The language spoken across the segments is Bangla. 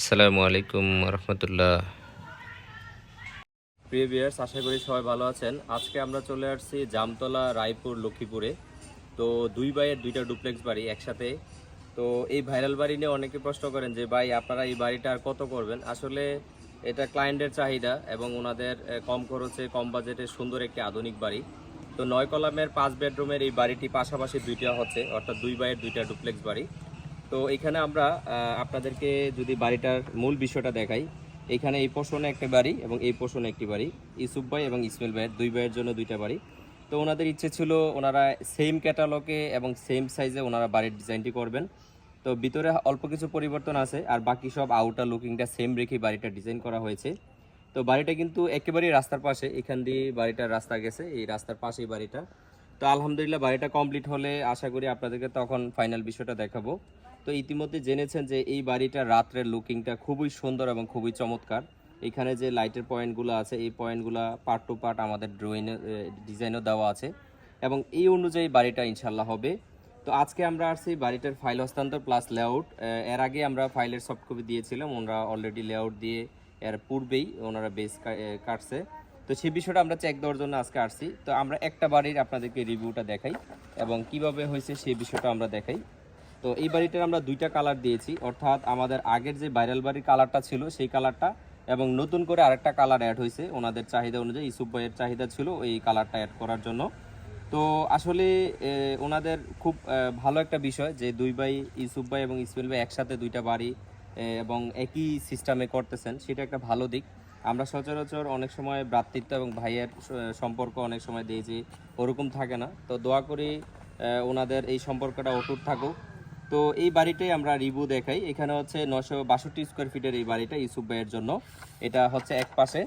আসসালামু আলাইকুম রহমতুল্লাহ। প্রিয় ভিউয়ার্স, আশা করি সবাই ভালো আছেন। আজকে আমরা চলে আসছি জামতলা, রায়পুর, লক্ষ্মীপুরে। তো দুই ভাইয়ের দুইটা ডুপ্লেক্স বাড়ি একসাথে। তো এই ভাইরাল বাড়ি নিয়ে অনেকে প্রশ্ন করেন যে, ভাই, আপনারা এই বাড়িটা আর কত করবেন? আসলে এটা ক্লায়েন্টের চাহিদা এবং ওনাদের কম খরচে, কম বাজেটে সুন্দর একটি আধুনিক বাড়ি। তো নয় কলামের পাঁচ বেডরুমের এই বাড়িটি পাশাপাশি দুইটা হচ্ছে, অর্থাৎ দুই ভাইয়ের দুইটা ডুপ্লেক্স বাড়ি। তো এখানে আমরা আপনাদেরকে যদি বাড়িটার মূল বিষয়টা দেখাই, এখানে এই পোষণে একটা বাড়ি এবং এই পোষণে একটি বাড়ি ইসুফ ভাই এবং ইসমাইল ভাইয়ের দুই ভাইয়ের জন্য দুইটা বাড়ি। তো ওনাদের ইচ্ছে ছিল ওনারা সেম ক্যাটালগে এবং সেম সাইজে ওনারা বাড়ির ডিজাইনটি করবেন। তো ভিতরে অল্প কিছু পরিবর্তন আছে, আর বাকি সব আউটার লুকিংটা সেম রেখে বাড়িটা ডিজাইন করা হয়েছে। তো বাড়িটা কিন্তু একেবারেই রাস্তার পাশে, এখান দিয়ে বাড়িটার রাস্তা গেছে, এই রাস্তার পাশেই বাড়িটা। তো আলহামদুলিল্লাহ বাড়িটা কমপ্লিট হলে আশা করি আপনাদেরকে তখন ফাইনাল বিষয়টা দেখাবো। তো ইতিমধ্যে জেনেছেন যে এই বাড়িটা রাত্রের লুকিংটা খুবই সুন্দর এবং খুবই চমৎকার। এখানে যে লাইটের পয়েন্টগুলো আছে, এই পয়েন্টগুলো পার্ট টু পার্ট আমাদের ড্রয়িংয়ে ডিজাইনও দেওয়া আছে এবং এই অনুযায়ী বাড়িটা ইনশাল্লাহ হবে। তো আজকে আমরা আসছি বাড়িটার ফাইল হস্তান্তর প্লাস লেআউট এর আগে আমরা ফাইলের সফট কপি দিয়েছিলাম, ওনারা অলরেডি লেআউট দিয়ে এর পূর্বেই ওনারা বেস কাটছে। তো সেই বিষয়টা আমরা চেক দেওয়ার জন্য আজকে আসছি। তো আমরা একটা বাড়ির আপনাদেরকে রিভিউটা দেখাই এবং কীভাবে হয়েছে সেই বিষয়টা আমরা দেখাই। তো এই বাড়িটার আমরা দুইটা কালার দিয়েছি। অর্থাৎ আমাদের আগের যে ভাইরাল বাড়ির কালারটা ছিল, সেই কালারটা এবং নতুন করে আরেকটা কালার অ্যাড হয়েছে। ওনাদের চাহিদা অনুযায়ী, ইসুফ ভাইয়ের চাহিদা ছিল এই কালারটা অ্যাড করার জন্য। তো আসলে ওনাদের খুব ভালো একটা বিষয় যে দুই ভাই, ইসুফ ভাই এবং ইসমাইল ভাই একসাথে দুইটা বাড়ি এবং একই সিস্টেমে করতেছেন, সেটা একটা ভালো দিক। আমরা সচরাচর অনেক সময় ভ্রাতৃত্ব এবং ভাইয়ের সম্পর্ক অনেক সময় যে, ওরকম থাকে না। তো দোয়া করি ওনাদের এই সম্পর্কটা অটুট থাকুক। তো এই বাড়িটাই আমরা রিভিউ দেখাই। এখানে হচ্ছে নশো বাষট্টি স্কোয়ার ফিটের এই বাড়িটা ইউসুফ ভাইয়ের জন্য। এটা হচ্ছে এক পাশে।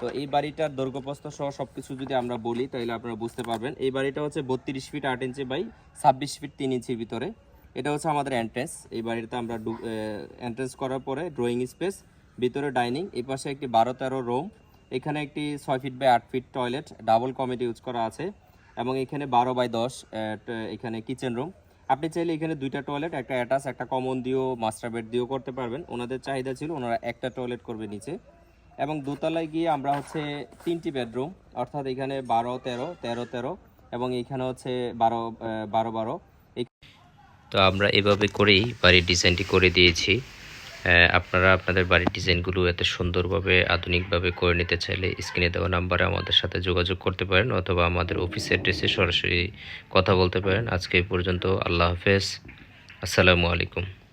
তো এই বাড়িটার দৈর্ঘ্যপ্রস্থ সহ সব কিছু যদি আমরা বলি, তাহলে আপনারা বুঝতে পারবেন। এই বাড়িটা হচ্ছে বত্রিশ ফিট আট ইঞ্চি বাই ছাব্বিশ ফিট তিন ইঞ্চির ভিতরে। এটা হচ্ছে আমাদের এন্ট্রেন্স এই বাড়িতে আমরা এন্ট্রেন্স করার পরে ড্রয়িং স্পেস ভিতরে ডাইনিং এই পাশে একটি বারো তেরো রুম এখানে একটি ছয় ফিট বাই আট feet toilet double commode use করা আছে। এবং এখানে বারো বাই দশ এখানে কিচেন রুম আপনি চাইলে এখানে দুইটা টয়লেট একটা অ্যাটাচ একটা কমন দিয়েও মাস্টার বেড দিয়েও করতে পারবেন। ওনাদের চাহিদা ছিল ওনারা একটা টয়লেট করবে নিচে। এবং দোতলায় গিয়ে আমরা হচ্ছে তিনটি বেডরুম অর্থাৎ এখানে বারো, তেরো তেরো তেরো, এবং এখানে হচ্ছে বারো বারো বারো। তো আমরা এভাবে করেই বাড়ির ডিজাইনটি করে দিয়েছি। আপনারা আপনাদের বাড়ির ডিজাইনগুলো এত সুন্দরভাবে, আধুনিকভাবে করে নিতে চাইলে স্ক্রিনে দেওয়া নাম্বারে আমাদের সাথে যোগাযোগ করতে পারেন অথবা আমাদের অফিস অ্যাড্রেসে সরাসরি কথা বলতে পারেন। আজকে এই পর্যন্ত আল্লাহ হাফেজ। আসসালামু আলাইকুম।